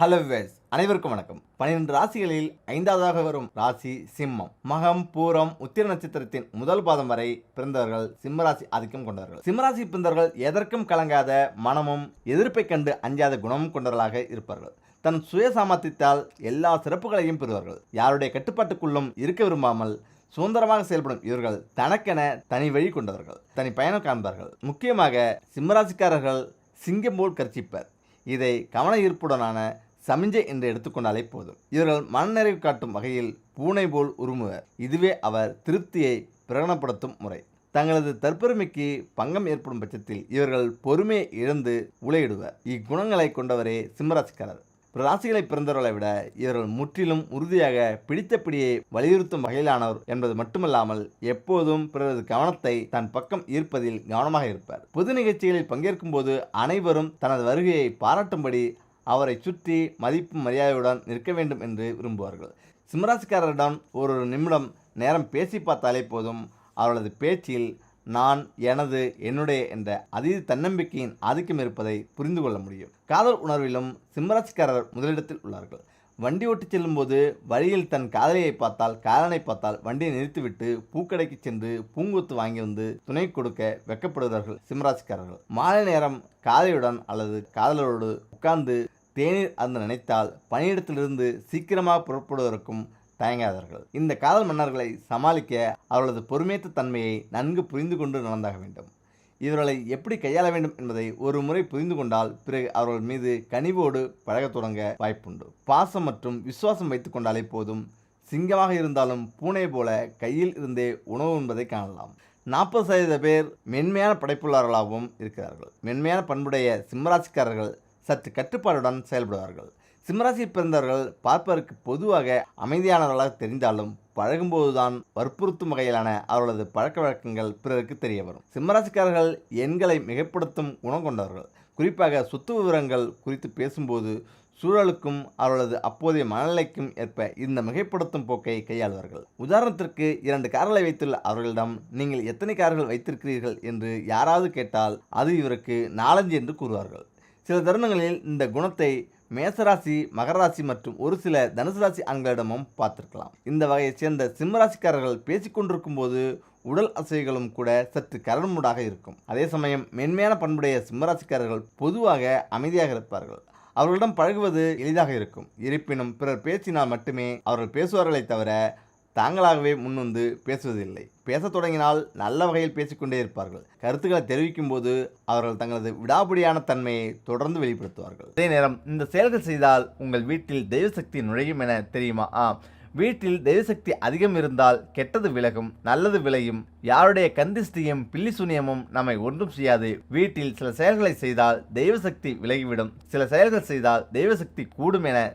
Hello ways அனைவருக்கும் வணக்கம். பன்னிரண்டு ராசிகளில் ஐந்தாவதாக வரும் ராசி சிம்மம். மகம் பூரம் உத்திர நட்சத்திரத்தின் முதல் பாதம் வரை பிறந்தவர்கள் சிம்மராசி ஆதிக்கம் கொண்டவர்கள். சிம்மராசி பிறந்தவர்கள் எதற்கும் கலங்காத மனமும் எதிர்ப்பை கண்டு அஞ்சாத குணமும் கொண்டவர்களாக இருப்பார்கள் தன் சுய சாமர்த்தியத்தால் எல்லா சிறப்புகளையும் பெறுவார்கள். யாருடைய கட்டுப்பாட்டுக்குள்ளும் இருக்க விரும்பாமல் சுதந்திரமாக செயல்படும் இவர்கள் தனக்கென தனி வழி கொண்டவர்கள் தனி பயணம் காண்பார்கள். முக்கியமாக சிம்மராசிக்காரர்கள் சிங்கம் போல் கர்ச்சிப்பர். இதை கவன ஈர்ப்புடனான சமிஞ்சை என்று எடுத்துக்கொண்டாலே போதும். இவர்கள் மனநிறைவு காட்டும் வகையில் பூனை போல் உருமுவர் இதுவே அவர் திருப்தியை பிரகடனப்படுத்தும் முறை. தங்களது தற்பெருமைக்கு பங்கம் ஏற்படும் பட்சத்தில் இவர்கள் பொறுமையை இழந்து உலையிடுவர். இக்குணங்களை கொண்டவரே சிம்மராசிக்காரர். பிற ராசிகளை பிறந்தவர்களை விட இவர்கள் முற்றிலும் உறுதியாக பிடித்தபடியே வலியுறுத்தும் வகையிலானவர் என்பது மட்டுமல்லாமல் எப்போதும் பிறரது கவனத்தை தன் பக்கம் ஈர்ப்பதில் கவனமாக இருப்பார். பொது நிகழ்ச்சிகளில் பங்கேற்கும் போது அனைவரும் தனது வருகையை பாராட்டும்படி அவரை சுற்றி மதிப்பு மரியாதையுடன் நிற்க வேண்டும் என்று விரும்புவார்கள். சிம்மராசிக்காரரிடம் ஒரு ஒரு நிமிடம் நேரம் பேசி பார்த்தாலே போதும். அவர்களது பேச்சில் நான் எனது என்னுடைய என்ற அதீத தன்னம்பிக்கையின் ஆதிக்கம் இருப்பதை புரிந்து கொள்ள முடியும். காதல் உணர்விலும் சிம்மராசிக்காரர் முதலிடத்தில் உள்ளார்கள். வண்டி ஓட்டிச் செல்லும்போது வழியில் தன் காதலியை பார்த்தால் காதலனை பார்த்தால் வண்டியை நிறுத்திவிட்டு பூக்கடைக்கு சென்று பூங்கொத்து வாங்கி வந்து துணை கொடுக்க வெக்கப்படுகிறார்கள் சிம்மராசிக்காரர்கள். மாலை நேரம் காதலியுடன் அல்லது காதலரோடு உட்கார்ந்து தேநீர் அந்த நினைத்தால் பணியிடத்திலிருந்து சீக்கிரமாக புறப்படுவதற்கும் தயங்காதார்கள். இந்த காதல் மன்னர்களை சமாளிக்க அவர்களது பொறுமையற்ற தன்மையை நன்கு புரிந்து கொண்டு நடந்தாக வேண்டும். இவர்களை எப்படி கையாள வேண்டும் என்பதை ஒரு முறை புரிந்து கொண்டால் பிறகு அவர்கள் மீது கனிவோடு பழகத் தொடங்க வாய்ப்புண்டு. பாசம் மற்றும் விசுவாசம் வைத்து கொண்டாலே போதும். சிங்கமாக இருந்தாலும் பூனை போல கையில் இருந்தே உணவு என்பதை காணலாம். நாற்பது சதவீத பேர் மென்மையான படைப்புள்ளவர்களாகவும் இருக்கிறார்கள். மென்மையான பண்புடைய சிம்மராசிக்காரர்கள் சற்று கட்டுப்பாடுடன் செயல்படுவார்கள். சிம்மராசியில் பிறந்தவர்கள் பார்ப்பதற்கு பொதுவாக அமைதியானவர்களாக தெரிந்தாலும் பழகும்போதுதான் வற்புறுத்தும் வகையிலான அவர்களது பழக்க வழக்கங்கள் பிறருக்கு தெரிய வரும். சிம்மராசிக்காரர்கள் எண்களை மிகைப்படுத்தும் குணம் கொண்டவர்கள். குறிப்பாக சொத்து விவரங்கள் குறித்து பேசும்போது சூழலுக்கும் அவர்களது அப்போதைய மனநிலைக்கும் ஏற்ப இந்த மிகைப்படுத்தும் போக்கை கையாளுவார்கள். உதாரணத்திற்கு இரண்டு கார்களை வைத்துள்ள அவர்களிடம் நீங்கள் எத்தனை கார்கள் வைத்திருக்கிறீர்கள் என்று யாராவது கேட்டால் அது இவருக்கு நாலஞ்சு என்று கூறுவார்கள். சில தருணங்களில் இந்த குணத்தை மேசராசி மகராசி மற்றும் ஒரு சில தனுசு ராசி ஆண்களிடமும் பார்த்திருக்கலாம். இந்த வகையைச் சேர்ந்த சிம்மராசிக்காரர்கள் பேசிக்கொண்டிருக்கும் போது உடல் அசைகளும் கூட சற்று கரண்முடாக இருக்கும். அதே சமயம் மென்மையான பண்புடைய சிம்மராசிக்காரர்கள் பொதுவாக அமைதியாக இருப்பார்கள். அவர்களிடம் பழகுவது எளிதாக இருக்கும். இருப்பினும் பிறர் பேசினால் மட்டுமே அவர்கள் பேசுவார்களே தவிர தாங்களாகவே முன்வந்து பேசுவதில்லை. பேசத் தொடங்கினால் நல்ல வகையில் பேசிக்கொண்டே இருப்பார்கள். கருத்துக்களை தெரிவிக்கும் போது அவர்கள் தங்களது விடாபிடியான தன்மையை தொடர்ந்து வெளிப்படுத்துவார்கள். அதே நேரம் இந்த செயல்கள் செய்தால் உங்கள் வீட்டில் தெய்வசக்தி நுழையும் என தெரியுமா? ஆம். வீட்டில் தெய்வசக்தி அதிகம் இருந்தால் கெட்டது விலகும் நல்லது விளையும். யாருடைய கந்திஷ்டியும் பில்லி சுனியமும் நம்மை ஒன்றும் செய்யாது. வீட்டில் சில செயல்களை செய்தால் தெய்வசக்தி விலகிவிடும். சில செயல்கள் செய்தால் தெய்வசக்தி கூடும் என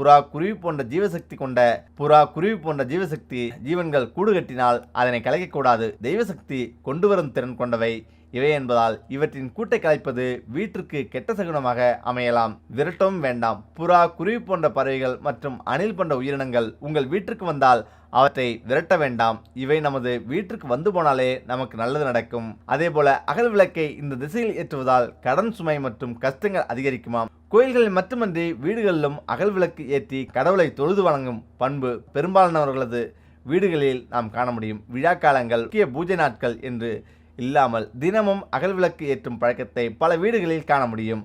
புறா குருவி போன்ற ஜீவசக்தி கொண்ட புறா குருவி போன்ற ஜீவசக்தி ஜீவன்கள் கூடு கட்டினால் அதனை கலைக்கக்கூடாது தெய்வசக்தி கொண்டு வரும் திறன் கொண்டவை. இவை என்பதால் இவற்றின் கூட்டை கலைப்பது வீட்டிற்கு கெட்ட சகுனமாக அமையலாம். விரட்டவும் வேண்டாம். புறா குருவி போன்ற பறவைகள் மற்றும் அணில் போன்ற உயிரினங்கள் உங்கள் வீட்டிற்கு வந்தால் அவற்றை விரட்ட வேண்டாம். இவை நமது வீட்டிற்கு வந்து போனாலே நமக்கு நல்லது நடக்கும். அதே போல அகல் விளக்கை இந்த திசையில் ஏற்றுவதால் கடன் சுமை மற்றும் கஷ்டங்கள் அதிகரிக்குமாம். கோயில்களில் மட்டுமன்றி வீடுகளிலும் அகல் விளக்கு ஏற்றி கடவுளை தொழுது வணங்கும் பண்பு பெரும்பாலானவர்களது வீடுகளில் நாம் காண முடியும். விழா காலங்கள் முக்கிய பூஜை நாட்கள் என்று இல்லாமல் தினமும் அகல் விளக்கு ஏற்றும் பழக்கத்தை பல வீடுகளில் காண முடியும்.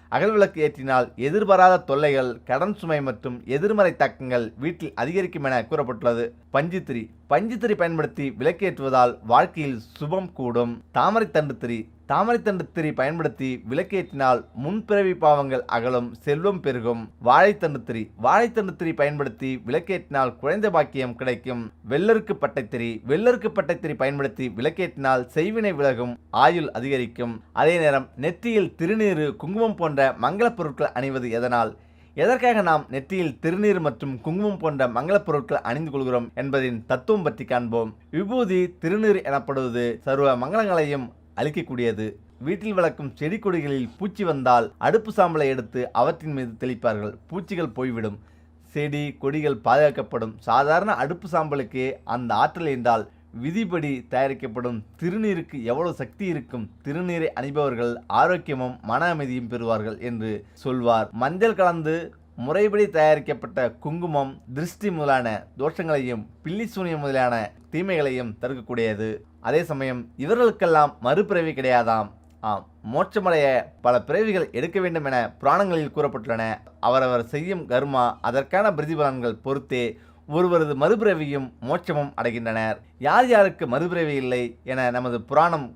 அகல் விளக்கு ஏற்றினால் எதிர்பாராத தொல்லைகள் கடன் சுமை மற்றும் எதிர்மறை தாக்கங்கள் வீட்டில் அதிகரிக்கும் என கூறப்பட்டுள்ளது. பஞ்சுத்திரி. பஞ்சுத்திரி பயன்படுத்தி விளக்கேற்றுவதால் வாழ்க்கையில் சுபம் கூடும். தாமரை தண்டுத்திரி திரி. தாமரைத்தண்டு திரி பயன்படுத்தி விளக்கேற்றினால் முன்பிறவி பாவங்கள் அகலும் செல்வம் பெருகும். வாழைத்தண்டு திரி. வாழைத்தண்டு திரி பயன்படுத்தி விளக்கேற்றினால் குழந்தை பாக்கியம் கிடைக்கும். வெள்ளருக்கு பட்டைத்திரி வெள்ளருக்கு பட்டைத்திரி பயன்படுத்தி விளக்கேற்றினால் செய்வினை விலகும் ஆயுள் அதிகரிக்கும். அதே நேரம் நெற்றியில் திருநீறு குங்குமம் போன்ற மங்களப் பொருட்கள் அணிவது எதனால்? எதற்காக நாம் நெற்றியில் திருநீர் மற்றும் குங்குமம் போன்ற மங்களப் பொருட்கள் அணிந்து கொள்கிறோம் என்பதின் தத்துவம் பற்றி காண்போம். விபூதி திருநீர் எனப்படுவது சர்வ மங்களங்களையும் அளிக்கக்கூடியது. வீட்டில் வளர்க்கும் செடி கொடிகளில் பூச்சி வந்தால் அடுப்பு சாம்பலை எடுத்து அவற்றின் மீது தெளிப்பார்கள். பூச்சிகள் போய்விடும். செடி கொடிகள் பாதுகாக்கப்படும். சாதாரண அடுப்பு சாம்பலுக்கு அந்த ஆற்றல் என்றால் விதிப்படி தயாரிக்கப்படும் திருநீருக்கு எவ்வளவு சக்தி இருக்கும்? திருநீரை அணிபவர்கள் ஆரோக்கியமும் மன அமைதியும் பெறுவார்கள் என்று சொல்வார். மஞ்சள் கலந்து முறைப்படி தயாரிக்கப்பட்ட குங்குமம் திருஷ்டி முதலான தோஷங்களையும் பில்லி சூனியம் முதலான தீமைகளையும் தடுக்கக்கூடியது. அதே சமயம் இவர்களுக்கெல்லாம் மறுபிறவி கிடையாதாம். ஆம் மோட்சமடைய பல பிறவிகள் எடுக்க வேண்டும் என புராணங்களில் கூறப்பட்டுள்ளன. அவரவர் செய்யும் கர்மா அதற்கான பிரதிபலன்கள் பொறுத்தே ஒருவரது மறுபிறவியும் மோட்சமும் அடைகின்றனர். யார் யாருக்கு மறுபிறவி இல்லை என நமது புராணம்